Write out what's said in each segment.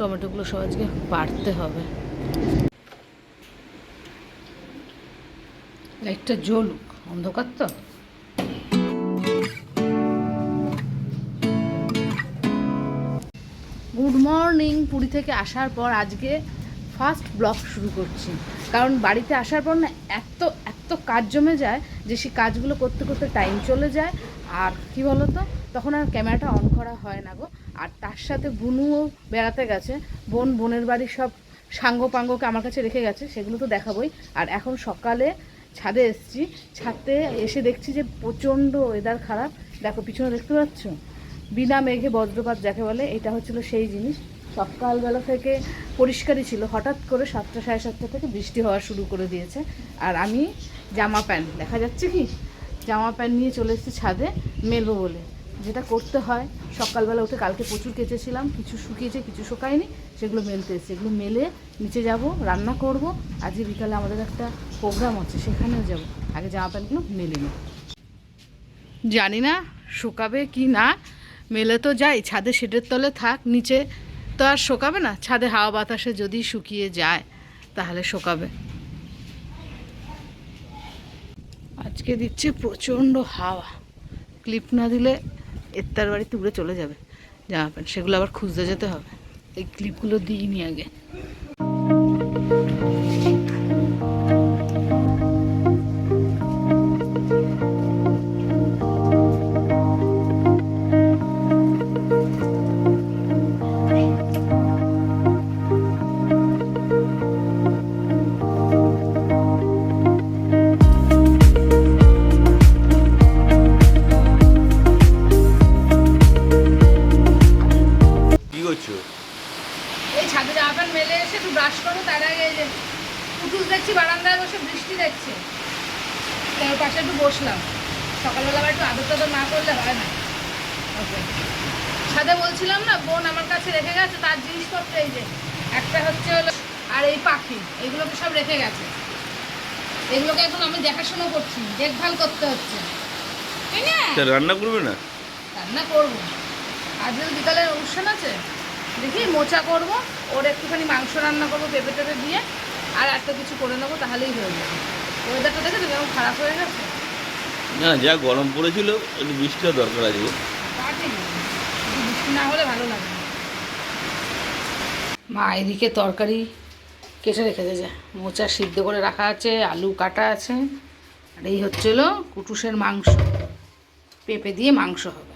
টমেটোগুলো সব আজকে বাড়তে হবে। লাইটটা জ্বলুক, অন্ধকার তো। গুড মর্নিং পুরী থেকে আসার পর আজকে ফার্স্ট ব্লগ শুরু করছি। কারণ বাড়িতে আসার পর না এত এত কাজ জমে যায় যে সেই কাজগুলো করতে করতে টাইম চলে যায়। আর কি বলো তো তখন আর ক্যামেরাটা অন করা হয় না গো। আর তার সাথে বুনুও বেড়াতে গেছে। বোন, বোনের বাড়ির সব সাঙ্গ পাঙ্গকে আমার কাছে রেখে গেছে, সেগুলো তো দেখাবই। আর এখন সকালে ছাদে এসছি। ছাদে এসে দেখছি যে প্রচণ্ড ওয়েদার খারাপ। দেখো, পিছনে দেখতে পাচ্ছ? বিনা মেঘে বজ্রপাত যাকে বলে, এটা হচ্ছিল সেই জিনিস। সকালবেলা থেকে পরিষ্কারই ছিল। হঠাৎ করে সাতটা সাড়ে সাতটা থেকে বৃষ্টি হওয়া শুরু করে দিয়েছে। আর আমি জামা প্যান্ট, দেখা যাচ্ছে কি? জামা প্যান্ট নিয়ে চলে এসেছি ছাদে, মেলবো বলে। যেটা করতে হয়, সকালবেলা উঠে কালকে প্রচুর কেচেছিলাম, কিছু শুকিয়েছে, কিছু শুকায়নি, সেগুলো মেলতে এসেছি। এগুলো মেলে নিচে যাব, রান্না করব, আজকে বিকালে আমাদের একটা প্রোগ্রাম আছে সেখানেও যাব। আগে জামা প্যান্টগুলো মেলে নিই। জানি না শুকাবে কি না, মেলে তো যাই, ছাদে শেডের তলে থাক, নিচে তো আর শোকাবে না, ছাদে হাওয়া বাতাসে যদি শুকিয়ে যায়, তাহলে শোকাবে। আজকে দিচ্ছে প্রচণ্ড হাওয়া, ক্লিপ না দিলে এত্তার বাড়িতে উড়ে চলে যাবে। জামা প্যান্ট, সেগুলো আবার খুঁজতে যেতে হবে। এই ক্লিপগুলো দিইনি আগে। বসে বৃষ্টি দেখছে। তাই ওর পাশে একটু বসলাম। সকালবেলা আবার একটু আদর টাদর না করলে হয় না। ওকে। ছাদে বলছিলাম না বোন আমার কাছে রেখে গেছে তার জিনিসপত্র এই যে একটা হচ্ছে হলো আর এই পাখি এগুলোকে সব রেখে গেছে। এগুলোকে এখন আমি দেখাশোনা করছি দেখভাল করতে হচ্ছে। তাই না? রান্না করবে না? রান্না করব। আজকে বিকালে অনুষ্ঠান আছে দেখি মোচা করব ওর একটুখানি মাংস রান্না করব পেঁপে টেপে দিয়ে। আর একটা কিছু করে নেব তাহলেই হয়ে যাবে। ওয়েদারটা দেখে তুমি কেমন খারাপ হয়ে গেছে? না যা গরম পড়েছিল একটু বৃষ্টিও দরকার আছে। বৃষ্টি না হলে ভালো লাগে। মা এদিকে তরকারি কেটে রেখে যায় মোচা সিদ্ধ করে রাখা আছে আলু কাটা আছে। আর এই হচ্ছিল কুটুসের মাংস। পেঁপে দিয়ে মাংস হবে।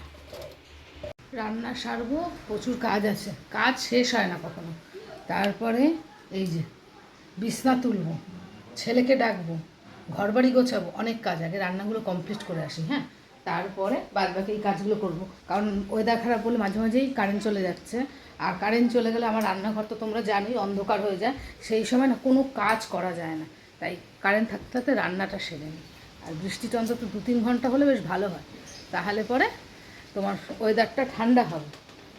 রান্না সারবো প্রচুর কাজ আছে। কাজ শেষ হয় না কখনো। তারপরে এই যে বিছনা তুলবো, ছেলেকে ডাকবো ঘর বাড়ি গোছাবো, অনেক কাজ, আগে রান্নাগুলো কমপ্লিট করে আসি হ্যাঁ? তারপরে বাদ বাকি এই কাজগুলো করব। কারণ ওয়েদার খারাপ বলে মাঝে মাঝেই কারেন্ট চলে যাচ্ছে। আর কারেন্ট চলে গেলে আমার রান্নাঘর তো তোমরা জানোই, অন্ধকার হয়ে যায়। সেই সময় না কোনো কাজ করা যায় না। তাই কারেন্ট থাকতে থাকতে রান্নাটা সেরে নিই। আর বৃষ্টিটা অন্তত দু তিন ঘণ্টা হলে বেশ ভালো হয়। তাহলে পরে তোমার ওয়েদারটা ঠান্ডা হবে।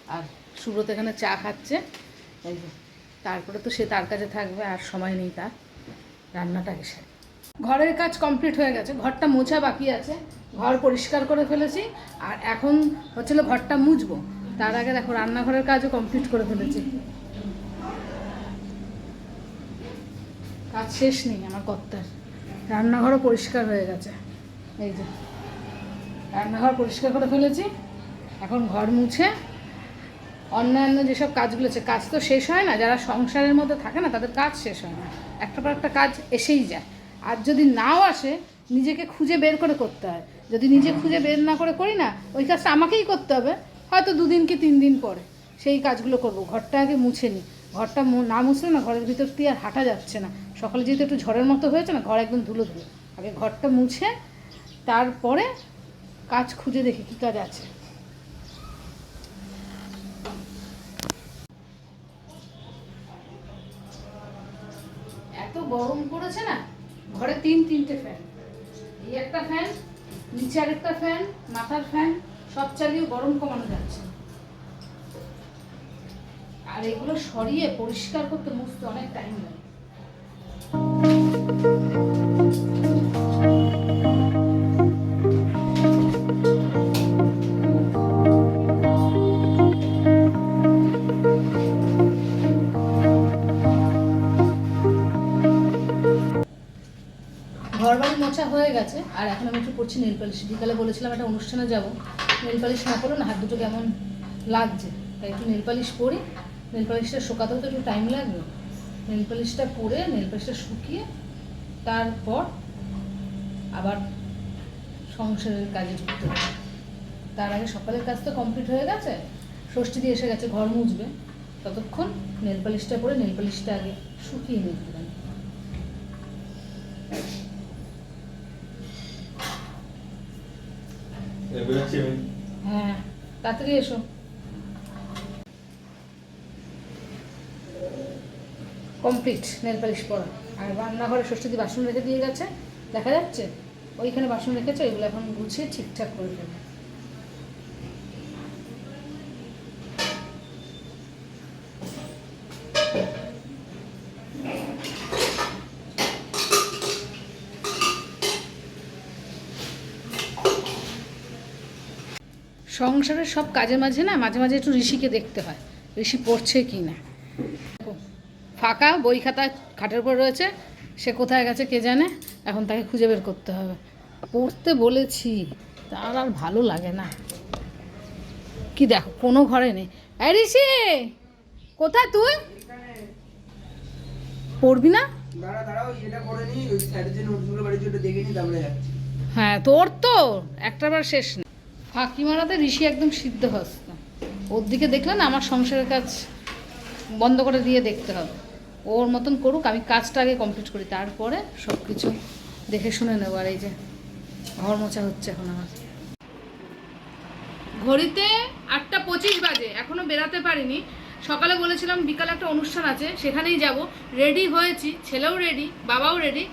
আর সুব্রত এখানে চা খাচ্ছে। এই তারপরে তো সে তার কাছে থাকবে, আর সময় নেই তার। রান্নাটাকে সে ঘরের কাজ কমপ্লিট হয়ে গেছে, ঘরটা মোছা বাকি আছে, ঘর পরিষ্কার করে ফেলেছি, আর এখন হচ্ছিল ঘরটা মুছবো। তার আগে দেখো, রান্নাঘরের কাজও কমপ্লিট করে ফেলেছি। কাজ শেষ নেই আমার কর্তার। রান্নাঘরও পরিষ্কার হয়ে গেছে। এই যে, রান্নাঘর পরিষ্কার করে ফেলেছি, এখন ঘর মুছে অন্যান্য যেসব কাজগুলো আছে, কাজ তো শেষ হয় না, যারা সংসারের মধ্যে থাকে না, তাদের কাজ শেষ হয় না। একটা পর একটা কাজ এসেই যায়। আর যদি নাও আসে, নিজেকে খুঁজে বের করে করতে হয়। যদি নিজে খুঁজে বের না করে করি না, ওই কাজটা আমাকেই করতে হবে। হয়তো দুদিন কি তিন দিন পরে সেই কাজগুলো করব। ঘরটা আগে মুছে নিই ঘরটা না মুছলে না ঘরের ভিতর দিয়ে আর হাঁটা যাচ্ছে না। সকালে যেহেতু একটু ঝড়ের মতো হয়েছে না, ঘর একদম ধুলো ধুলো। আগে ঘরটা মুছে, তারপরে কাজ খুঁজে দেখি কী কাজ আছে এত গরম পড়েছে না, ঘরে তিন তিনটে ফ্যান এই একটা ফ্যান নিচে আরেকটা ফ্যান মাথার ফ্যান সব চালিয়ে গরম কমানো যাচ্ছে। আর এগুলো সরিয়ে পরিষ্কার করতে মুছতে অনেক টাইম লাগে। আর এখন আমি একটু করছি নেল পালিশ বিকালে বলেছিলাম একটা অনুষ্ঠানে যাব। নেল পালিশ না করলে না হাত দুটো কেমন লাগছে। তাই একটু নেল পালিশ করি নেল পালিশটা শোকাতেও তো একটু টাইম লাগবে নেল পালিশটা করে নেল পালিশটা শুকিয়ে তারপর আবার সংসারের কাজে হবে। তার আগে সকালের কাজ তো কমপ্লিট হয়ে গেছে। ষষ্ঠী দিয়ে এসে গেছে, ঘর মুছবে। ততক্ষণ নেল পালিশটা করে নেল পালিশটা আগে শুকিয়ে নিতে হবে হ্যাঁ তাড়াতাড়ি এসো। কমপ্লিট নেল পালিশ পরা। আর রান্নাঘরে ষষ্ঠী বাসন রেখে দিয়ে গেছে। দেখা যাচ্ছে? ওইখানে বাসন রেখেছে ওইগুলো এখন গুছিয়ে ঠিকঠাক করে দেবে সংসারের সব কাজে মাঝে না মাঝে মাঝে একটু ঋষিকে দেখতে হয় ঋষি পড়ছে কি না। ফাঁকা বই খাতা খাটের উপর রয়েছে সে কোথায় গেছে কে জানে এখন তাকে খুঁজে বের করতে হবে। পড়তে বলেছি তার আর ভালো লাগে না। কি দেখো কোনো ঘরে নেই। ঋষি কোথায় তুই? পড়বি না? হ্যাঁ তোর তো একটার বার শেষ নেই ফাঁকি মারাতে ঋষি একদম সিদ্ধ হস্ত। ওর দিকে দেখলে না আমার সংসারের কাজ বন্ধ করে দিয়ে দেখতে হবে। ওর মতন করুক, আমি কাজটা আগে কমপ্লিট করি, তারপরে সব কিছু দেখে শুনে নেব। আর এই যে ঘর মোছা হচ্ছে এখন আমার। ঘড়িতে আটটা পঁচিশ বাজে, এখনও বেরাতে পারিনি। সকালে বলেছিলাম বিকালে একটা অনুষ্ঠান আছে, সেখানেই যাব। রেডি হয়েছি, ছেলেও রেডি বাবাও রেডি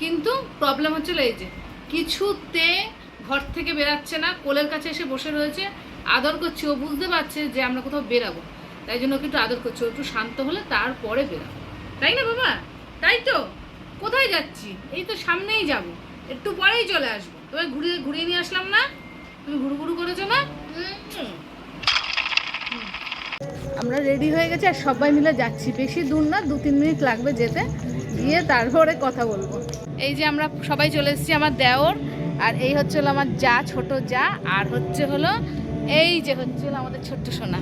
কিন্তু প্রবলেম হচ্ছে এই যে, কিছুতে ঘর থেকে বেরাচ্ছে না কোলের কাছে এসে বসে রয়েছে। আদর করছি ও বুঝতে পারছে যে আমরা কোথাও বেরাবো। তাই জন্য ওকে একটু আদর করছি ও একটু শান্ত হলে তারপরে বেরাবো। তাই না বাবা? তাই তো? কোথায় যাচ্ছি? এই তো সামনেই যাব। একটু পরেই চলে আসব। তবে ঘুরিয়ে ঘুরিয়ে নিয়ে আসলাম না? তুমি ঘুরু ঘুরু করেছ না? আমরা রেডি হয়ে গেছি আর সবাই মিলে যাচ্ছি। বেশি দূর না দু তিন মিনিট লাগবে যেতে। গিয়ে তারপরে কথা বলব। এই যে আমরা সবাই চলে এসেছি আমার দেওর। আর এই হচ্ছে হলো আমার যা ছোট যা, আর হচ্ছে হলো এই যে হচ্ছে হলো আমাদের ছোট্ট সোনা।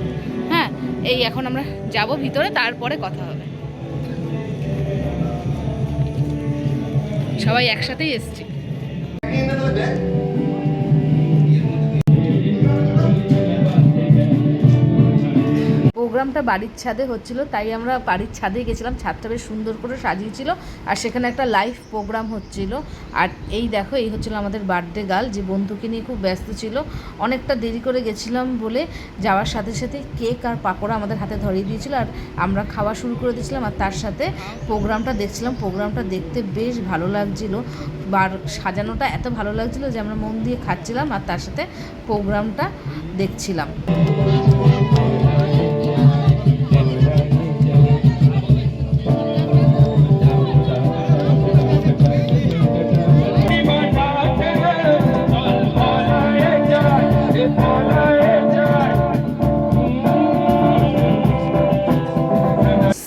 হ্যাঁ এই এখন আমরা যাব ভিতরে, তারপরে কথা হবে। সবাই একসাথেই এসছি। প্রোগ্রামটা বাড়ির ছাদে হচ্ছিল, তাই আমরা বাড়ির ছাদে গেছিলাম। ছাদটা বেশ সুন্দর করে সাজিয়েছিল আর সেখানে একটা লাইভ প্রোগ্রাম হচ্ছিল। আর এই দেখো, এই হচ্ছিল আমাদের বার্থডে গার্ল যে বন্ধুকে নিয়ে খুব ব্যস্ত ছিল। অনেকটা দেরি করে গেছিলাম বলে যাওয়ার সাথে সাথে কেক আর পাকোড়া আমাদের হাতে ধরিয়ে দিয়েছিল আর আমরা খাওয়া শুরু করে দিয়েছিলাম আর তার সাথে প্রোগ্রামটা দেখছিলাম। প্রোগ্রামটা দেখতে বেশ ভালো লাগছিল। বার সাজানোটা এত ভালো লাগছিল যে আমরা মন দিয়ে খাচ্ছিলাম আর তার সাথে প্রোগ্রামটা দেখছিলাম।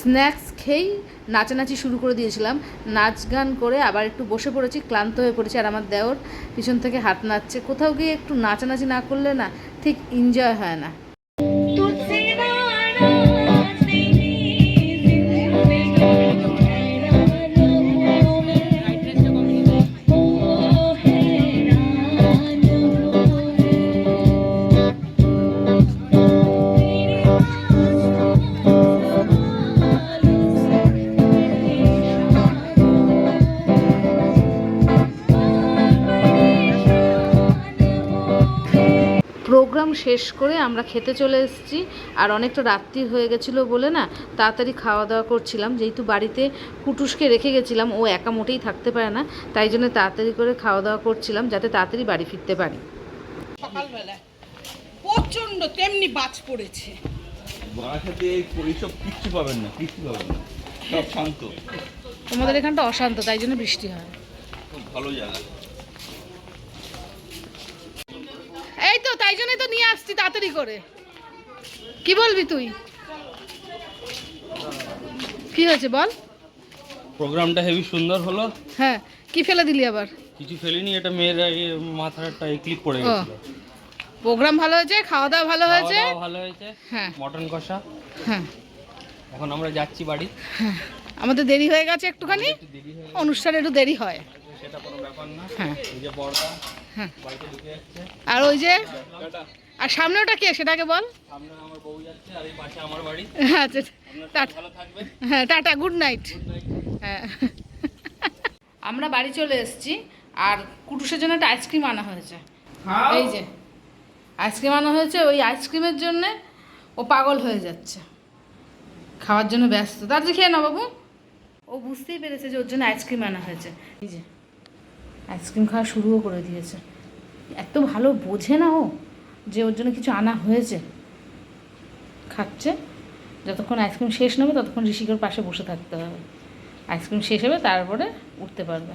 স্ন্যাক্স খেয়েই নাচানাচি শুরু করে দিয়েছিলাম। নাচ গান করে আবার একটু বসে পড়েছি, ক্লান্ত হয়ে পড়েছি আর আমার দেওর পিছন থেকে হাত নাচছে কোথাও গিয়ে একটু নাচানাচি না করলে না, ঠিক এনজয় হয় না। প্রোগ্রাম শেষ করে আমরা খেতে চলে এসেছি। আর অনেকটা রাত্রি হয়ে গেছিল বলে না তাড়াতাড়ি খাওয়া দাওয়া করছিলাম। যেহেতু বাড়িতে কুটুসকে রেখে গেছিলাম ও একা মোটেই থাকতে পারে না তাই জন্য তাড়াতাড়ি করে খাওয়া দাওয়া করছিলাম যাতে তাড়াতাড়ি বাড়ি ফিরতে পারি। প্রচণ্ড তেমনি বাজ পড়েছে। বাসাতে এইসব কিচ্ছু পাবেন না কিচ্ছু পাবেন না সব শান্ত। তোমাদের এখানটা অশান্ত তাই জন্য বৃষ্টি হয়। ভালো জায়গা এই তো তাই জন্যই তো নিয়ে আসছি তাড়াতাড়ি করে। কি বলবি তুই? কি হয়েছে বল? প্রোগ্রামটা হেভি সুন্দর হলো। হ্যাঁ কি ফেলে দিলি আবার? কিছু ফেলিনি এটা মেয়ের মাথাটা ক্লিপ পড়ে। গেছিল। প্রোগ্রাম ভালো হয়েছে খাওয়া দাওয়া ভালো হয়েছে? ভালো হয়েছে হ্যাঁ। মটন কষা। হ্যাঁ। এখন আমরা যাচ্ছি বাড়ি। হ্যাঁ আমাদের দেরি হয়ে গেছে একটুখানি। অনুষ্ঠানে একটু দেরি হয়। সেটা কোনো ব্যাপার না। হ্যাঁ। এই যে বড়দা হ্যাঁ। বাড়িতে ঢুকে যাচ্ছে। আর ওই যে আর সামনে ওটা কে? সেটাকে বল। সামনে আমার বউ যাচ্ছে আর এই পাশে আমার বাড়ি। আচ্ছা আপনারা টাটা। ভালো থাকবেন। হ্যাঁ টাটা গুড নাইট। হ্যাঁ। আমরা বাড়ি চলে এসেছি আর কুটুসের জন্য একটা আইসক্রিম আনা হয়েছে। এই যে আইসক্রিম আনা হয়েছে ওই আইসক্রিমের জন্য ও পাগল হয়ে যাচ্ছে। খাওয়ার জন্য ব্যস্ত। তাড়াতাড়ি খেয়ে না বাবু। ও বুঝতেই পেরেছে যে ওর জন্য আইসক্রিম আনা হয়েছে। এই যে। আইসক্রিম খাওয়া শুরুও করে দিয়েছে। এত ভালো বোঝে না ও যে ওর জন্য কিছু আনা হয়েছে। খাচ্ছে, যতক্ষণ আইসক্রিম শেষ নেবে ততক্ষণ ঋষিকের পাশে বসে থাকতে হবে। আইসক্রিম শেষ হবে, তারপরে উঠতে পারবে।